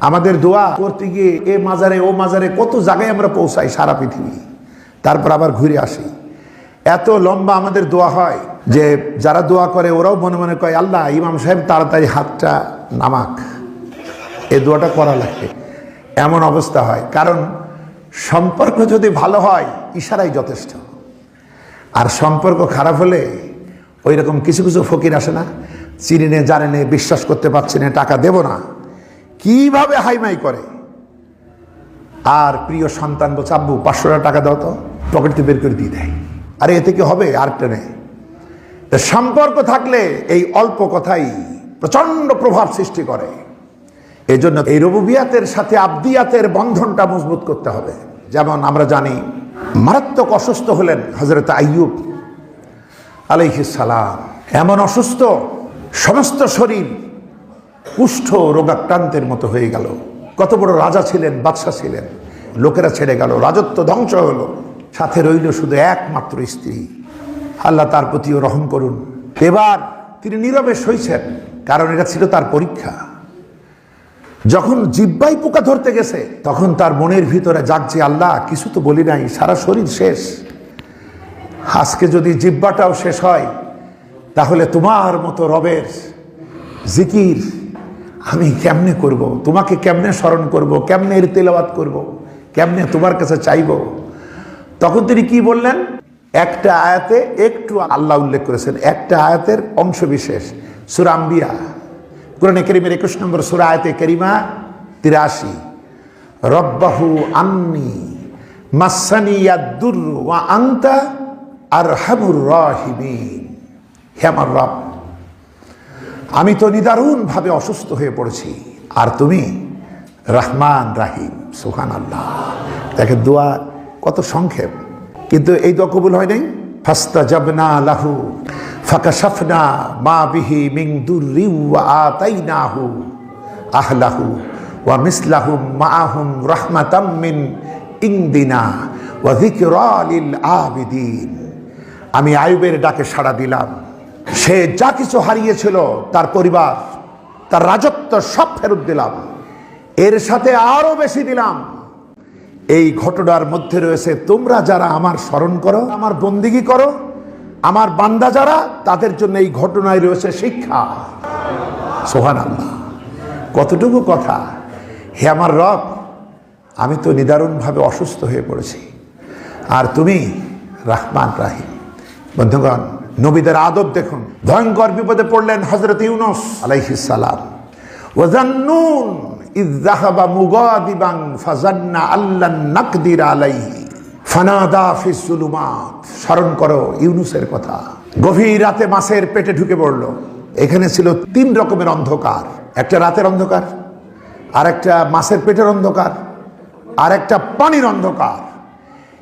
আমাদের দোয়া করতে গিয়ে এ মাজারে, ও মাজারে কত জায়গায় আমরা পৌঁছাই সারা পৃথিবী। তারপর আবার ঘুরে আসি। এত লম্বা আমাদের দোয়া হয় যে যারা দোয়া করে ওরাও মনে মনে কয়, আল্লাহ, ইমাম সাহেব, তাড়াতাড়ি হাতটা নামাক। এই দোয়াটা করা লাগে এমন অবস্থা হয়। কারণ সম্পর্ক যদি ভালো হয়, ইশারাই যথেষ্ট। আর সম্পর্ক খারাপ হলে ওই রকম কিছু কিছু ফকির আসে না। চিনি নে, জানে নে, বিশ্বাস করতে পারছি না, টাকা দেব না। কীভাবে হাইমাই করে? আর প্রিয় সন্তান বলছে, আব্বু, পাঁচশো টাকা দাও তো, পকেটে বের করে দিয়ে দেয়। আরে, এতে কি হবে? আর তা সম্পর্ক থাকলে এই অল্প কথাই প্রচণ্ড প্রভাব সৃষ্টি করে। এই জন্য এই রবুবিয়াতের সাথে আবদিয়াতের বন্ধনটা মজবুত করতে হবে। যেমন আমরা জানি, মারাত্মক অসুস্থ হলেন হজরত আইয়ুব সালাম। এমন অসুস্থ, সমস্ত শরীর কুষ্ঠ রোগাক্রান্তের মতো হয়ে গেল। কত বড় রাজা ছিলেন, বাদশাহ ছিলেন, লোকেরা ছেড়ে গেল, রাজত্ব ধ্বংস হলো। সাথে রইল শুধু একমাত্র স্ত্রী। আল্লাহ তার প্রতিও রহম করুন। এবার তিনি নীরবে সইছেন, কারণ এটা ছিল তার পরীক্ষা। যখন জিব্বাই পোকা ধরতে গেছে, তখন তার মনের ভিতরে জাগছে, আল্লাহ, কিছু তো বলি নাই, সারা শরীর শেষ। আজকে যদি জিব্বাটাও শেষ হয়, তাহলে তোমার মতো রবের জিকির আমি কেমনে করব। তোমাকে কেমনে স্মরণ করব। কেমনে এর তেলাওয়াত করব। কেমনে তোমার কাছে চাইব তখন তিনি কি বললেন একটা আয়াতে একটু আল্লাহ উল্লেখ করেছেন একটা আয়াতের অংশ বিশেষ সুরাম্বিয়া কোরআনে করিমের একুশ নম্বর সুরা আয়তে করিমা তিরাশি রব্বাহু আন্নি মাসানি ইয়াদ্দুর ওয়া আংতা আর হামুর রাহিমিন হে রব আমি তো নিদারুণভাবে অসুস্থ হয়ে পড়েছি। আর তুমি? রহমান রাহিম সুহান আল্লাহ দেখেন দোয়া কত সংক্ষেপ। কিন্তু এই দোয়া কবুল হয় নাই? ফাস্তা জাবনা লাহু ফাঁকা সাফনা মা বিহি মিং দুর্রি ওয়া আতাইনাহু আহলাহু ওয়া মিসলাহুম মাআহুম রাহমাতাম মিন ইংদিনা ওয়া যিকরা লিল আবিদিন। আমি আয়ুবের ডাকে সাড়া দিলাম। সে যা কিছু হারিয়েছিল তার পরিবার, তার রাজত্ব সব ফেরত দিলাম। এর সাথে আরও বেশি দিলাম। এই ঘটনার মধ্যে রয়েছে, তোমরা যারা আমার স্মরণ করো, আমার বন্দিগি করো, আমার বান্দা যারা, তাদের জন্য এই ঘটনায় রয়েছে শিক্ষা। সোহান কতটুকু কথা? হে আমার রব, আমি তো নিদারুণভাবে অসুস্থ হয়ে পড়েছি। আর তুমি রাহমান রাহিম। বন্ধুগণ নবীদের আদব দেখুন। ভয়ঙ্কর বিপদে পড়লেন হজরত ইউনুস আলাইহিস সালাম। ওয়াজান্নুন যাহাবা মুগাদিবান ফাজান্না আল্লান নাকদির আলাইহি। ফানাদা ফিস জুলুমাত স্মরণ করো ইউনুসের কথা। গভীর রাতে মাছের পেটে ঢুকে পড়ল। এখানে ছিল তিন রকমের অন্ধকার। একটা রাতের অন্ধকার আর একটা মাছের পেটের অন্ধকার আর একটা পানির অন্ধকার।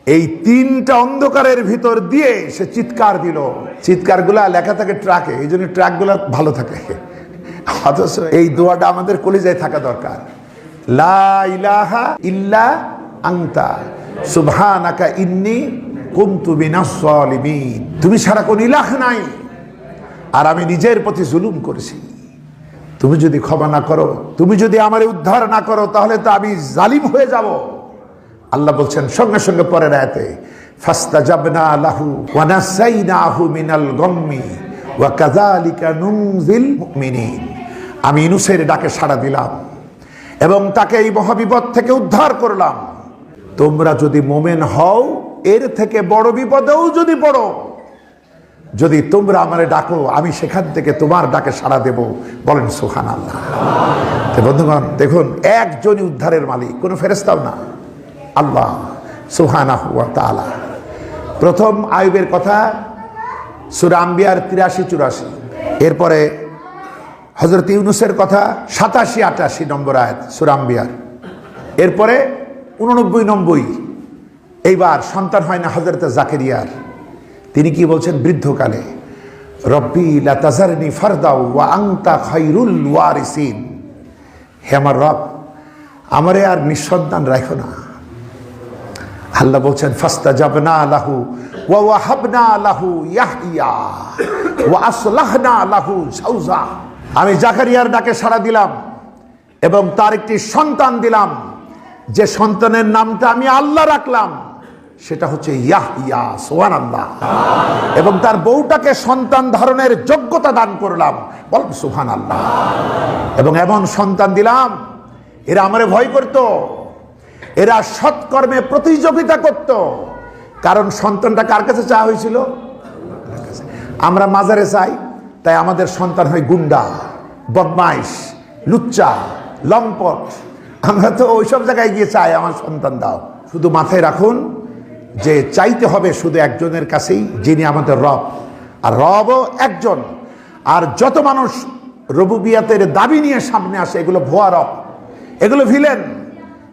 এই তিনটা অন্ধকারের ভিতর দিয়ে সে চিৎকার দিল। চিৎকারগুলা লেখা থাকে ট্রাকে, এই জন্য ট্রাকগুলো ভালো থাকে। অথচ এই দোয়াটা আমাদের কলিজায় থাকা দরকার। লা ইলাহা ইল্লা আংতা সুবহানাকা ইন্নি কুমতু মিনাস সালিমিন। তুমি ছাড়া কোন ইলাহ নাই। আর আমি নিজের প্রতি জুলুম করেছি। তুমি যদি ক্ষমা না করো, তুমি যদি আমার উদ্ধার না করো, তাহলে তো আমি জালিম হয়ে যাব। আল্লাহ বলছেন, সঙ্গে সঙ্গে পরের আয়াতে ফাস্তা জাবনা লাহু ওয়া নাসাইনাহু মিনাল গম্মি ওয়া কাযালিকা নুনজিল মুমিনিন। আমি ইনুসের ডাকে সাড়া দিলাম এবং তাকে এই মহাবিপদ থেকে উদ্ধার করলাম। তোমরা যদি মোমেন হও, এর থেকে বড় বিপদেও যদি পড়ো, যদি তোমরা আমারে ডাকো, আমি সেখান থেকে তোমার ডাকে সাড়া দেব। বলেন সুহান আল্লাহ বন্ধুগণ, দেখুন, একজনই উদ্ধারের মালিক, কোনো ফেরেস্তাও না। আল্লাহ সুহানা হুয়া তালা প্রথম আয়ুবের কথা সুরাম্বিয়ার তিরাশি, চুরাশি। এরপরে হজরত ইউনুসের কথা, সাতাশি, আটাশি নম্বর আয়াত সুরাম্বিয়ার এরপরে উননব্বই নব্বই এইবার সন্তান হয় না হজরত জাকেরিয়ার। তিনি কি বলছেন? বৃদ্ধকালে, রব্বি লাতাজারনি ফারদাও ওয়া আংতা খাইরুল ওয়ারিসিন। হে আমার রব, আমারে আর নিঃসন্তান রাখো না। আল্লাহ বলছেন ফাস্তা জাবনা লাহু ওয়া ওয়াহাবনা লাহু ইয়াহইয়া ওয়া আসলাহনা লাহু সাউজা। আমি জাকারিয়ার ডাকে সাড়া দিলাম এবং তার একটি সন্তান দিলাম। যে সন্তানের নামটা আমি আল্লাহ রাখলাম, সেটা হচ্ছে ইয়াহ ইয়া সোহান আল্লাহ এবং তার বউটাকে সন্তান ধারণের যোগ্যতা দান করলাম। বল সুহান আল্লাহ এবং এমন সন্তান দিলাম, এরা আমারে ভয় করত। এরা সৎকর্মে প্রতিযোগিতা করত। কারণ সন্তানটা কার কাছে চা হয়েছিল? আমরা মাজারে চাই, তাই আমাদের সন্তান হয় গুন্ডা, বদমাইশ, লুচ্চা, লম্পট। আমরা তো ওইসব জায়গায় গিয়ে চাই, আমার সন্তান দাও। শুধু মাথায় রাখুন যে চাইতে হবে শুধু একজনের কাছেই, যিনি আমাদের রব। আর রবও একজন। আর যত মানুষ রবুবিয়াতের দাবি নিয়ে সামনে আসে, এগুলো ভুয়া রব। এগুলো ভিলেন।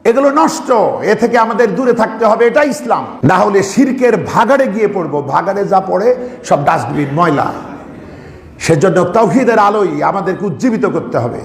এগুলো নষ্ট, এ থেকে আমাদের দূরে থাকতে হবে এটা ইসলাম। না হলে শিরকের ভাগাড়ে গিয়ে পড়ব, ভাগাড়ে যা পড়ে সব ডাস্টবিন, ময়লা। সেজন্য তৌহিদের আলোই আমাদেরকে উজ্জীবিত করতে হবে।